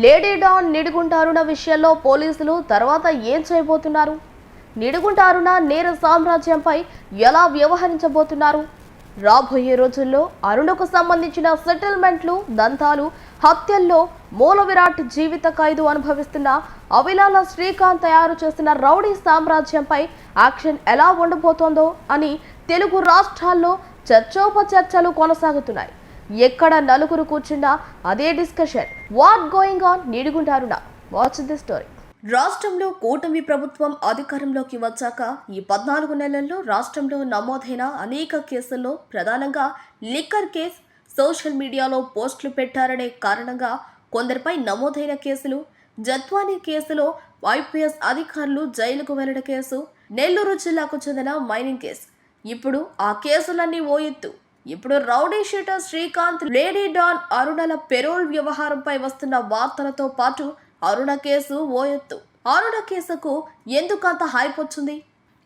Lady don Nidugunta అరుణ విషయంలో పోలీసులు తర్వాత ఏం చేయబోతున్నారు? నిడుగుంట అరుణ నేర సామ్రాజ్యంపై ఎలా వ్యవహరించబోతున్నారు? రాబోయే రోజుల్లో అరుణకు సంబంధించిన సెటిల్మెంట్లు దంతాలు హత్యల్లో మూల విరాట్ జీవిత ఖైదు అనుభవిస్తున్న అవిలాల శ్రీకాంత్ తయారు చేసిన రౌడీ సామ్రాజ్యంపై యాక్షన్ ఎలా ఉండబోతోందో అని తెలుగు రాష్ట్రాల్లో చర్చోపచర్చలు కొనసాగుతున్నాయి. ఎక్కడ నలుగురు కూర్చున్నా అదే డిస్కషన్ వాట్ గోయింగ్ ఆన్ నిడుగుంటారునా వాచ్ ది స్టోరీ రాష్ట్రంలో కూటమి ప్రభుత్వం అధికారంలోకి వచ్చాక ఈ పద్నాలుగు నెలల్లో రాష్ట్రంలో నమోదైన అనేక కేసుల్లో ప్రధానంగా లిక్కర్ కేస్ సోషల్ మీడియాలో పోస్టులు పెట్టారనే కారణంగా కొందరిపై నమోదైన కేసులు జత్వానీ కేసులో ఐపీఎస్ అధికారులు జైలుకు వెళ్ళడ కేసు నెల్లూరు జిల్లాకు చెందిన మైనింగ్ కేసు. ఇప్పుడు ఆ కేసులన్నీ ఓ ఎత్తు. ఇప్పుడు rowdy sheeter Srikanth lady don అరుణల parole వ్యవహారంపై వస్తున్న వార్తలతో పాటు అరుణ కేసు ఓ ఎత్తు. అరుణ కేసుకు ఎందుకంత హైప్ వచ్చింది?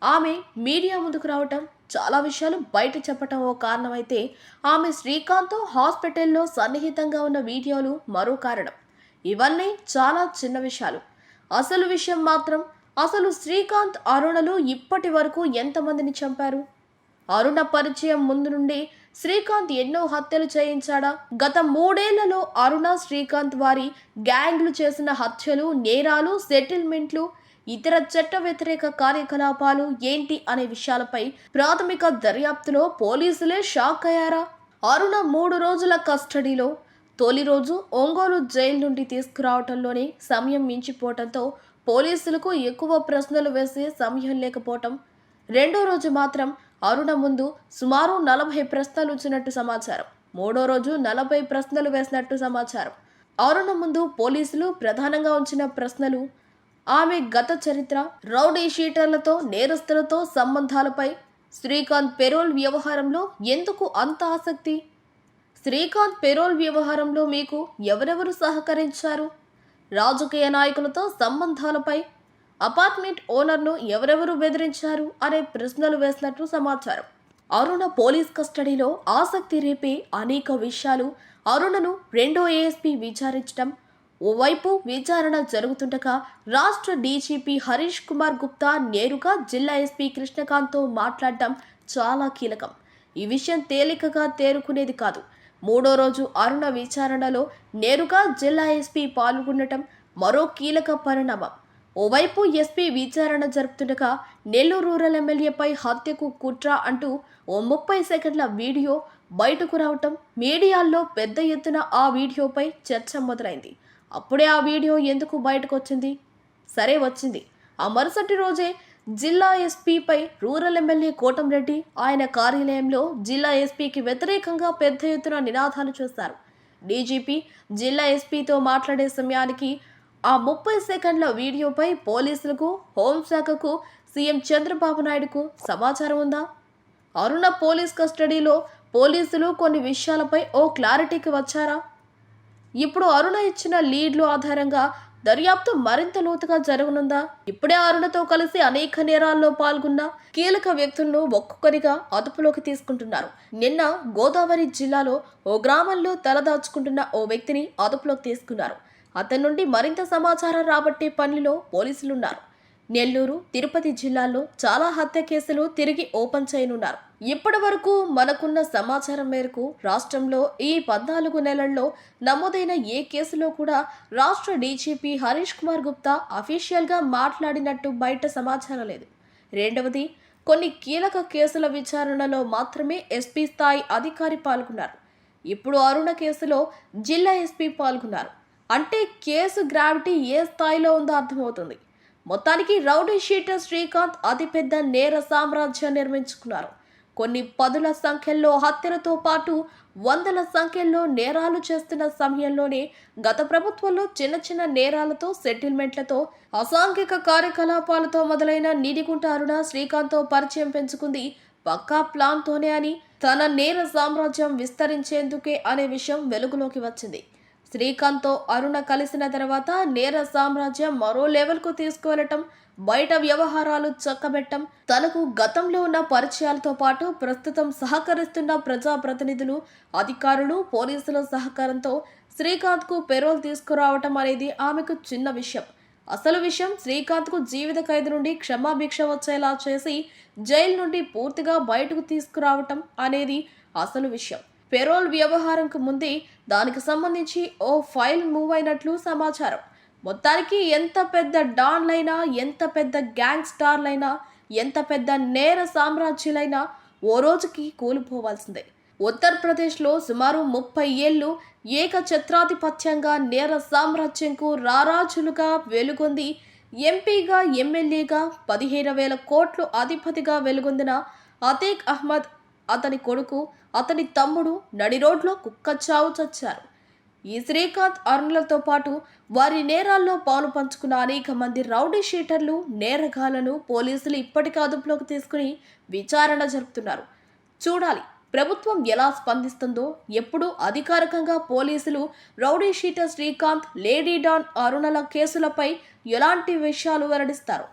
ఆమె మీడియా ముందుకు రావటం చాలా విషయాలు బయట చెప్పటం ఓ కారణమైతే ఆమె శ్రీకాంత్తో హాస్పిటల్లో సన్నిహితంగా ఉన్న వీడియోలు మరో కారణం. ఇవన్నీ చాలా చిన్న విషయాలు. అసలు విషయం మాత్రం అసలు శ్రీకాంత్ అరుణలు ఇప్పటి వరకు ఎంతమందిని చంపారు? అరుణ పరిచయం ముందు నుండి శ్రీకాంత్ ఎన్నో హత్యలు చేయించాడా? గత మూడేళ్ళలో అరుణ శ్రీకాంత్ వారి గ్యాంగ్లు చేసిన హత్యలు నేరాలు సెటిల్మెంట్లు ఇతర చట్ట వ్యతిరేక కార్యకలాపాలు ఏంటి అనే విషయాలపై ప్రాథమిక దర్యాప్తులో పోలీసులే షాక్ అయ్యారా? అరుణ మూడు రోజుల కస్టడీలో తొలి రోజు ఒంగోలు జైలు నుండి తీసుకురావటంలోనే సమయం మించిపోవటంతో పోలీసులకు ఎక్కువ ప్రశ్నలు వేసే సమయం లేకపోవటం రెండో రోజు మాత్రం అరుణ ముందు సుమారు నలభై ప్రశ్నలు వచ్చినట్టు సమాచారం. మూడో రోజు నలభై ప్రశ్నలు వేసినట్టు సమాచారం. అరుణ ముందు పోలీసులు ప్రధానంగా ఉంచిన ప్రశ్నలు ఆమె గత చరిత్ర రౌడీ షీటర్లతో నేరస్తులతో సంబంధాలపై శ్రీకాంత్ పెరోల్ వ్యవహారంలో ఎందుకు అంత ఆసక్తి? శ్రీకాంత్ పెరోల్ వ్యవహారంలో మీకు ఎవరెవరు సహకరించారు? రాజకీయ నాయకులతో సంబంధాలపై అపార్ట్మెంట్ ఓనర్ను ఎవరెవరు బెదిరించారు అనే ప్రశ్నలు వేసినట్లు సమాచారం. అరుణ పోలీస్ కస్టడీలో ఆసక్తి రేపే అనేక విషయాలు. అరుణను రెండో ఏఎస్పీ విచారించడం ఓవైపు విచారణ జరుగుతుండగా రాష్ట్ర డీజీపీ హరీష్ కుమార్ గుప్తా నేరుగా జిల్లా ఎస్పీ కృష్ణకాంత్తో మాట్లాడటం చాలా కీలకం. ఈ విషయం తేలికగా తేరుకునేది కాదు. మూడో రోజు అరుణ విచారణలో నేరుగా జిల్లా ఎస్పీ పాల్గొనటం మరో కీలక పరిణామం. ఓవైపు ఎస్పీ విచారణ జరుపుతుండగా నెల్లూరు రూరల్ ఎమ్మెల్యేపై హత్యకు కుట్ర అంటూ ఓ ముప్పై సెకండ్ల వీడియో బయటకు రావటం మీడియాల్లో పెద్ద ఎత్తున ఆ వీడియోపై చర్చ మొదలైంది. అప్పుడే ఆ వీడియో ఎందుకు బయటకు వచ్చింది సరే వచ్చింది. ఆ మరుసటి రోజే జిల్లా ఎస్పీపై రూరల్ ఎమ్మెల్యే కోటంరెడ్డి ఆయన కార్యాలయంలో జిల్లా ఎస్పీకి వ్యతిరేకంగా పెద్ద ఎత్తున నినాదాలు చేశారు. డీజీపీ జిల్లా ఎస్పీతో మాట్లాడే సమయానికి ఆ ముప్పై సెకండ్ల వీడియోపై పోలీసులకు హోంశాఖకు సీఎం చంద్రబాబు నాయుడుకు సమాచారం ఉందా? అరుణ పోలీస్ కస్టడీలో పోలీసులు కొన్ని విషయాలపై ఓ క్లారిటీకి వచ్చారా? ఇప్పుడు అరుణ ఇచ్చిన లీడ్లు ఆధారంగా దర్యాప్తు మరింత లోతుగా జరగనుందా? ఇప్పుడే అరుణతో కలిసి అనేక నేరాల్లో పాల్గొన్న కీలక వ్యక్తులను ఒక్కొక్కరిగా అదుపులోకి తీసుకుంటున్నారు. నిన్న గోదావరి జిల్లాలో ఓ గ్రామంలో తలదాచుకుంటున్న ఓ వ్యక్తిని అదుపులోకి తీసుకున్నారు. అతని నుండి మరింత సమాచారం రాబట్టే పనిలో పోలీసులున్నారు. నెల్లూరు తిరుపతి జిల్లాల్లో చాలా హత్య కేసులు తిరిగి ఓపెన్ చేయనున్నారు. ఇప్పటి వరకు మనకున్న సమాచారం మేరకు రాష్ట్రంలో ఈ పద్నాలుగు నెలల్లో నమోదైన ఏ కేసులో కూడా రాష్ట్ర డీజీపీ హరీష్ కుమార్ గుప్తా అఫీషియల్గా మాట్లాడినట్టు బయట సమాచారం లేదు. రెండవది కొన్ని కీలక కేసుల విచారణలో మాత్రమే ఎస్పీ స్థాయి అధికారి పాల్గొన్నారు. ఇప్పుడు అరుణ కేసులో జిల్లా ఎస్పీ పాల్గొన్నారు. అంటే కేసు గ్రావిటీ ఏ స్థాయిలో ఉందో అర్థమవుతుంది. మొత్తానికి రౌడీ షీటర్ శ్రీకాంత్ అతిపెద్ద నేర సామ్రాజ్యం నిర్మించుకున్నారు. కొన్ని పదుల సంఖ్యల్లో హత్యలతో పాటు వందల సంఖ్యల్లో నేరాలు చేస్తున్న సమయంలోనే గత ప్రభుత్వంలో చిన్న చిన్న నేరాలతో సెటిల్మెంట్లతో అసాంఘిక కార్యకలాపాలతో మొదలైన నిడిగుంట అరుణ శ్రీకాంత్తో పరిచయం పెంచుకుంది పక్కా ప్లాన్తోనే అని తన నేర సామ్రాజ్యం విస్తరించేందుకే అనే విషయం వెలుగులోకి వచ్చింది. శ్రీకాంత్తో అరుణ కలిసిన తర్వాత నేర సామ్రాజ్యం మరో లెవెల్కు తీసుకువెళ్ళటం బయట వ్యవహారాలు చక్కబెట్టం తనకు గతంలో ఉన్న పరిచయాలతో పాటు ప్రస్తుతం సహకరిస్తున్న ప్రజాప్రతినిధులు అధికారులు పోలీసుల సహకారంతో శ్రీకాంత్కు పెరోల్ తీసుకురావటం అనేది ఆమెకు చిన్న విషయం. అసలు విషయం శ్రీకాంత్కు జీవిత ఖైదు నుండి క్షమాభిక్ష వచ్చేలా చేసి జైలు నుండి పూర్తిగా బయటకు తీసుకురావటం అనేది అసలు విషయం. పెరోల్ వ్యవహారంకు ముందే దానికి సంబంధించి ఓ ఫైల్ మూవ్ అయినట్లు సమాచారం. మొత్తానికి ఎంత పెద్ద డాన్లైనా ఎంత పెద్ద గ్యాంగ్ స్టార్లైనా ఎంత పెద్ద నేర సామ్రాజ్యాలైనా ఓ రోజుకి కూలిపోవాల్సిందే. ఉత్తరప్రదేశ్లో సుమారు ముప్పై ఏళ్ళు ఏకఛత్రాధిపత్యంగా నేర సామ్రాజ్యంకు రారాజులుగా వెలుగొంది ఎంపీగా ఎమ్మెల్యేగా పదిహేను వేల కోట్లు అధిపతిగా వెలుగొందిన అతీక్ అహ్మద్ అతని కొడుకు అతని తమ్ముడు నడి రోడ్లో కుక్క చావు చచ్చారు. ఈ శ్రీకాంత్ అరుణులతో పాటు వారి నేరాల్లో పాలు పంచుకున్న అనేక మంది రౌడీ షీటర్లు నేరగాళ్ళను పోలీసులు ఇప్పటికే అదుపులోకి తీసుకుని విచారణ జరుపుతున్నారు. చూడాలి ప్రభుత్వం ఎలా స్పందిస్తుందో ఎప్పుడు అధికారికంగా పోలీసులు rowdy sheeter Srikanth lady don అరుణల కేసులపై ఎలాంటి విషయాలు వెల్లడిస్తారు?